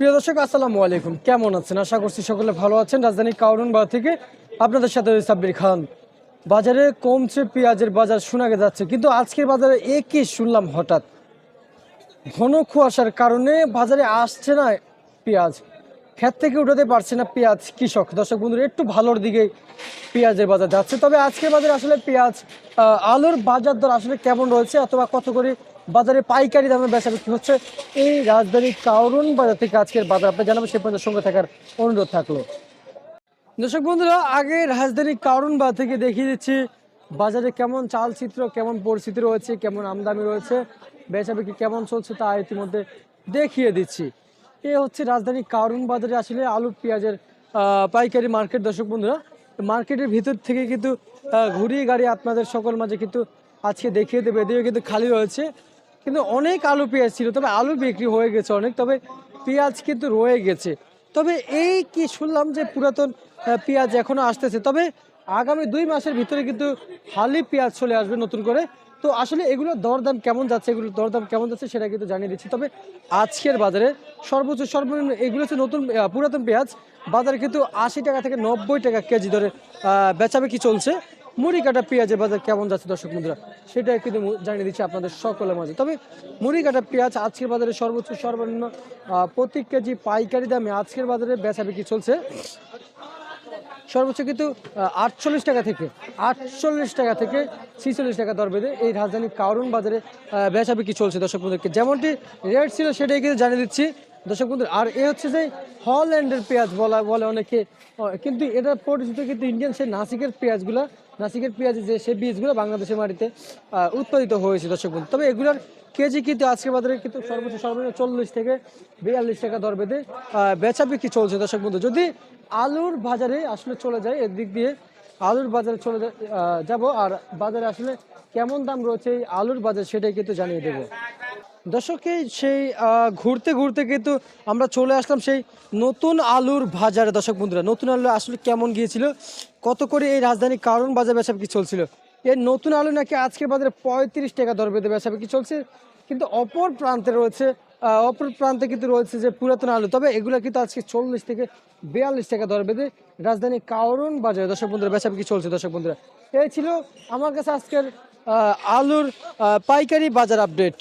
প্রিয় দর্শক, আসসালামু আলাইকুম। কেমন আছেন? আশা করছি সকলে ভালো আছেন। রাজধানী কাউরন বাজার থেকে আপনাদের সাথে সাব্বির খান। বাজারে কমছে, পেঁয়াজের বাজার শোনা যাচ্ছে, কিন্তু আজকের বাজারে একই শুনলাম হঠাৎ? ঘন কুয়াশার কারণে বাজারে আসছে না পেঁয়াজ। ক্ষেত থেকে উঠাতে পারছে না পেঁয়াজ কৃষক। দর্শক বন্ধুরা, একটু ভালোর দিকে পেঁয়াজের বাজার যাচ্ছে। তবে আজকের বাজারে আসলে পেঁয়াজ আলুর বাজার দর আসলে কেমন রয়েছে অথবা কত করে বাজারে পাইকারি দামে বেচা বিক্রি হচ্ছে এই রাজধানী কাউরন বাজার থেকে আজকের বাজার। আপনি জানাবেন সে পর্যন্ত সঙ্গে থাকার অনুরোধ থাকল। দর্শক বন্ধুরা, আগে রাজধানী কারণ বাজার থেকে দেখিয়ে দিচ্ছি বাজারে কেমন চালচিত্র, কেমন পরিস্থিতি রয়েছে, কেমন আমদানি রয়েছে, বেচা বিক্রি কেমন চলছে তা ইতিমধ্যে দেখিয়ে দিচ্ছি। এ হচ্ছে রাজধানী কারণ বাজারে আসলে আলু, পেঁয়াজের পাইকারি মার্কেট। দর্শক বন্ধুরা, মার্কেটের ভিতর থেকে কিন্তু ঘুরিয়ে গাড়ি আপনাদের সকল মাঝে কিন্তু আজকে দেখিয়ে দেবে। এদিকে কিন্তু খালি রয়েছে। কিন্তু অনেক আলু, পেঁয়াজ ছিল, তবে আলু বিক্রি হয়ে গেছে অনেক, তবে পেঁয়াজ কিন্তু রয়ে গেছে। তবে এই কি শুনলাম যে পুরাতন পেঁয়াজ এখনও আসতেছে, তবে আগামী দুই মাসের ভিতরে কিন্তু হালি পেঁয়াজ চলে আসবে নতুন করে। তো আসলে এগুলোর দরদাম কেমন যাচ্ছে, এগুলোর দরদাম কেমন যাচ্ছে সেটা কিন্তু জানিয়ে দিচ্ছি। তবে আজকের বাজারে সর্বোচ্চ, সর্বনিম্ন এগুলো হচ্ছে নতুন পুরাতন পেঁয়াজ। বাজারে কিন্তু আশি টাকা থেকে নব্বই টাকা কেজি ধরে বেচাবেকি চলছে। মুড়ি কাটা পেঁয়াজের বাজার কেমন যাচ্ছে দর্শক বন্ধুরা, সেটা কিন্তু জানিয়ে দিচ্ছি আপনাদের সকলের মাঝে। তবে মুড়ি কাটা পেঁয়াজ আজকের বাজারে সর্বোচ্চ, সর্বনিম্ন প্রতি কেজি পাইকারি দামে আজকের বাজারে বেচাবিক্রি চলছে। সর্বোচ্চ কিন্তু আটচল্লিশ টাকা থেকে, আটচল্লিশ টাকা থেকে ছিচল্লিশ টাকা দর বেঁধে এই রাজধানী কারণ বাজারে বেচাবিকি চলছে দর্শক বন্ধুকে যেমনটি রেট ছিল সেটাই কিন্তু জানিয়ে দিচ্ছি। দর্শক বন্ধু, আর এ হচ্ছে যে হল্যান্ডের পেঁয়াজ বলা বলে অনেকে কিন্তু এটা পরিচিত কিন্তু ইন্ডিয়ান সেই নাসিকের পেঁয়াজগুলো, নাসিকের পেঁয়াজ যে সেই বীজগুলো বাংলাদেশের মাটিতে উৎপাদিত হয়েছে দর্শক বন্ধু। তবে এগুলোর কেজি কিন্তু আজকের বাজারে কিন্তু সর্বোচ্চ সর্বনিম্ন চল্লিশ থেকে বিয়াল্লিশ টাকা দর বেঁধে বেচা বিক্রি চলছে দর্শক বন্ধু। যদি আলুর বাজারে আসলে চলে যায় এর দিক দিয়ে আলুর বাজারে চলে যাব, আর বাজারে আসলে কেমন দাম রয়েছে এই আলুর বাজার সেটাই কিন্তু জানিয়ে দেবো। দর্শকে সেই ঘুরতে ঘুরতে কিন্তু আমরা চলে আসলাম সেই নতুন আলুর বাজারে। দর্শক বন্ধুরা, নতুন আলু আসলে কেমন গিয়েছিল? কত করে এই রাজধানী কারণ বাজার বেচা কি চলছিল? এই নতুন আলু নাকি আজকের বাজারে পঁয়ত্রিশ টাকা দর বেঁধে বেচা কি চলছে। কিন্তু অপর প্রান্তে রয়েছে অপর প্রান্তে কিন্তু রয়েছে যে পুরাতন আলু। তবে এগুলো কিন্তু আজকে চল্লিশ থেকে বিয়াল্লিশ টাকা দর বেঁধে রাজধানী কারণ বাজারে দর্শক বন্ধুরা, বেচা কি চলছে। দর্শক বন্ধুরা, এই ছিল আমার কাছে আজকের আলুর পাইকারি বাজার আপডেট